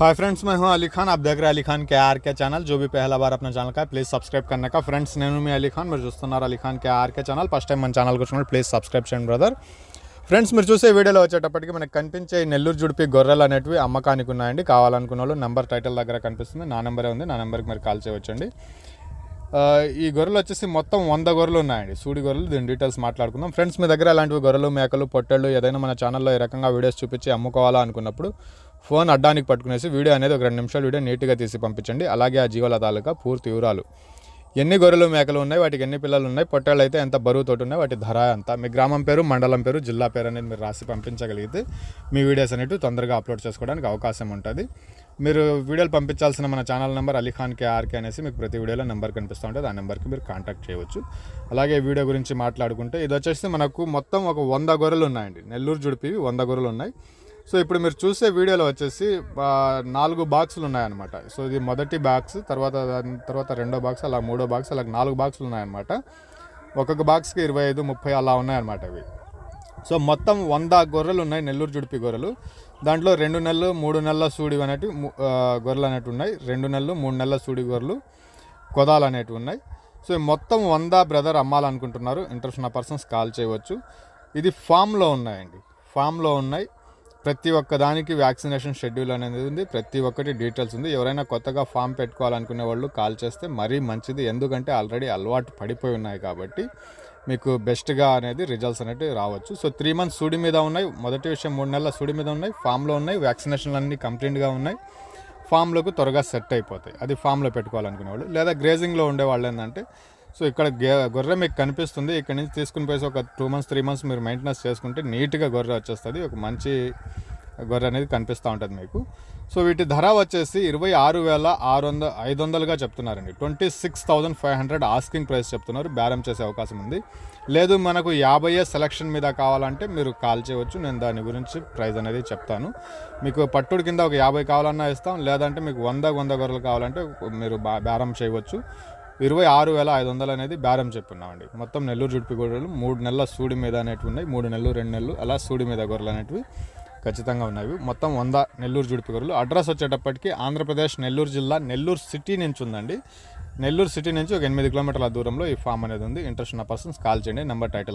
Hi friends मैं हूं अली खान आप देख रहे हैं अली खान के आर के चैनल जो भी पहला बार अपना ఛానల్ का ప్లీజ్ సబ్స్క్రైబ్ करने का ఫ్రెండ్స్ నేను మీ అలీ ఖాన్ మీరు చూస్తున్నారు Ali Khan K RK channel first time మన ఛానల్కి వచ్చినప్పుడు ప్లీజ్ సబ్స్క్రైబ్ చేయండి బ్రదర్ ఫ్రెండ్స్ మీరు చూసే వీడియోలో వచ్చేటప్పటికి మనకు కనిపించే ఈ నెల్లూరు జుడిపి గొర్రెలు అనేటివి అమ్మకానికి ఉన్నాయండి కావాలనుకున్న వాళ్ళు నెంబర్ టైటిల్ దగ్గర కనిపిస్తుంది నా నెంబరే ఉంది నా నెంబర్కి మీరు కాల్ చేయవచ్చండి ఆ, ఈ గొర్రెలు వచ్చేసి మొత్తం వంద గొర్రెలు ఉన్నాయండి. సూడి గొర్రెలు దీని డీటెయిల్స్ మాట్లాడుకుందాం. ఫ్రెండ్స్ మీ దగ్గర అలాంటివి గొర్రెలు మేకలు పొట్టళ్ళు ఏదైనా మన ఛానల్లో ఈ రకంగా వీడియోస్ చూపించి అమ్ముకోవాలా అనుకున్నప్పుడు ఫోన్ అడ్డానికి పట్టుకునేసి వీడియో అనేది ఒక రెండు నిమిషాలు వీడియో నీట్గా తీసి పంపించండి. అలాగే ఆ జీవాల తాలూకా పూర్తి వివరాలు. ఎన్ని గొర్రెలు మేకలు ఉన్నాయి వాటికి ఎన్ని పిల్లలు ఉన్నాయి పొట్టేళ్ళు అయితే ఎంత బరువుతోటి ఉన్నాయి వాటి ధర ఎంత మీ గ్రామం పేరు మండలం పేరు జిల్లా పేరు అనేది మీరు రాసి పంపించగలిగితే మీ వీడియోస్ అనేవి తొందరగా అప్లోడ్ చేసుకోవడానికి అవకాశం ఉంటుంది. మీరు వీడియోలు పంపించాల్సిన మన ఛానల్ నెంబర్ అలీఖాన్ కేఆర్కే అనేసి మీకు ప్రతి వీడియోలో నెంబర్ కనిపిస్తూ ఉంటుంది. ఆ నెంబర్కి మీరు కాంటాక్ట్ చేయవచ్చు. అలాగే వీడియో గురించి మాట్లాడుకుంటే ఇది వచ్చేసి మనకు మొత్తం ఒక వంద గొర్రెలు ఉన్నాయండి. నెల్లూరు జుడిపి వంద గొర్రెలు ఉన్నాయి. సో ఇప్పుడు మీరు చూసే వీడియోలో వచ్చేసి నాలుగు బాక్సులు ఉన్నాయన్నమాట. సో ఇది మొదటి బాక్స్ తర్వాత దాని తర్వాత రెండో బాక్స్ అలా మూడో బాక్స్ అలా నాలుగు బాక్సులు ఉన్నాయన్నమాట. ఒక్కొక్క బాక్స్కి ఇరవై ఐదు ముప్పై అలా ఉన్నాయన్నమాట ఇవి. సో మొత్తం వంద గొర్రెలు ఉన్నాయి నెల్లూరు జుడిపి గొర్రెలు. దాంట్లో రెండు నెలలు మూడు నెలల సూడి అనేటి గొర్రెలు అనేటివి ఉన్నాయి. రెండు నెలలు మూడు నెలల సూడి గొర్రెలు కొదాలు అనేటివి ఉన్నాయి. సో మొత్తం వంద బ్రదర్ అమ్మాలనుకుంటున్నారు. ఇంట్రెస్ట్ ఉన్న పర్సన్స్ కాల్ చేయవచ్చు. ఇది ఫామ్లో ఉన్నాయండి. ఫామ్లో ఉన్నాయి. ప్రతి ఒక్క దానికి వ్యాక్సినేషన్ షెడ్యూల్ అనేది ఉంది ప్రతి ఒక్కటి డీటెయిల్స్ ఉంది. ఎవరైనా కొత్తగా ఫామ్ పెట్టుకోవాలనుకునే వాళ్ళు కాల్ చేస్తే మరీ మంచిది ఎందుకంటే ఆల్రెడీ అలవాటు పడిపోయి ఉన్నాయి కాబట్టి మీకు బెస్ట్గా అనేది రిజల్ట్స్ అనేవి రావచ్చు. సో త్రీ మంత్స్ సూడి మీద ఉన్నాయి. మొదటి విషయం మూడు నెలల సూడి మీద ఉన్నాయి. ఫామ్లో ఉన్నాయి. వ్యాక్సినేషన్లు అన్నీ కంప్లీట్గా ఉన్నాయి. ఫామ్లోకి త్వరగా సెట్ అయిపోతాయి. అది ఫామ్లో పెట్టుకోవాలనుకునే వాళ్ళు. లేదా గ్రేజింగ్లో ఉండే వాళ్ళు ఏంటంటే సో ఇక్కడ గే- గొర్రె మీకు కనిపిస్తుంది. ఇక్కడ నుంచి తీసుకుని పోయి ఒక టూ మంత్స్ త్రీ మంత్స్ మీరు మెయింటెనెన్స్ చేసుకుంటే నీట్గా గొర్రె వచ్చేస్తుంది. ఒక మంచి గొర్రె అనేది కనిపిస్తూ ఉంటుంది మీకు. సో వీటి ధర వచ్చేసి ఇరవై ఆరు వేల ఆరు వంద ఐదు వందలుగా చెప్తున్నారండి. Twenty six thousand five hundred asking price చెప్తున్నారు. బేరం చేసే అవకాశం ఉంది. లేదు మనకు యాభై సెలక్షన్ మీద కావాలంటే మీరు కాల్ చేయవచ్చు. నేను దాని గురించి ప్రైస్ అనేది చెప్తాను. మీకు పట్టుడు కింద ఒక యాభై కావాలన్నా ఇస్తాం. లేదంటే మీకు వంద వంద గొర్రెలు కావాలంటే మీరు బా బేరం చేయవచ్చు. ఇరవై ఆరు వేల ఐదు వందలు అనేది బేరం చెప్పున్నామండి. మొత్తం నెల్లూరు జుడిపి గొర్రెలు మూడు నెలల సూడి మీద అనేటివి ఉన్నాయి మూడు నెలలు రెండు నెలలు అలా సూడి మీద గొర్రెలు అనేటివి ఖచ్చితంగా ఉన్నాయి మొత్తం వంద నెల్లూరు జుడిపి గొర్రెలు. అడ్రస్ వచ్చేటప్పటికి ఆంధ్రప్రదేశ్ నెల్లూరు జిల్లా నెల్లూరు సిటీ నుంచి ఉందండి. నెల్లూరు సిటీ నుంచి ఒక ఎనిమిది కిలోమీటర్ల దూరంలో ఈ ఫామ్ అనేది ఉంది. ఇంట్రెస్ట్ ఉన్న పర్సన్స్ కాల్ చేయండి నెంబర్ టైటిల్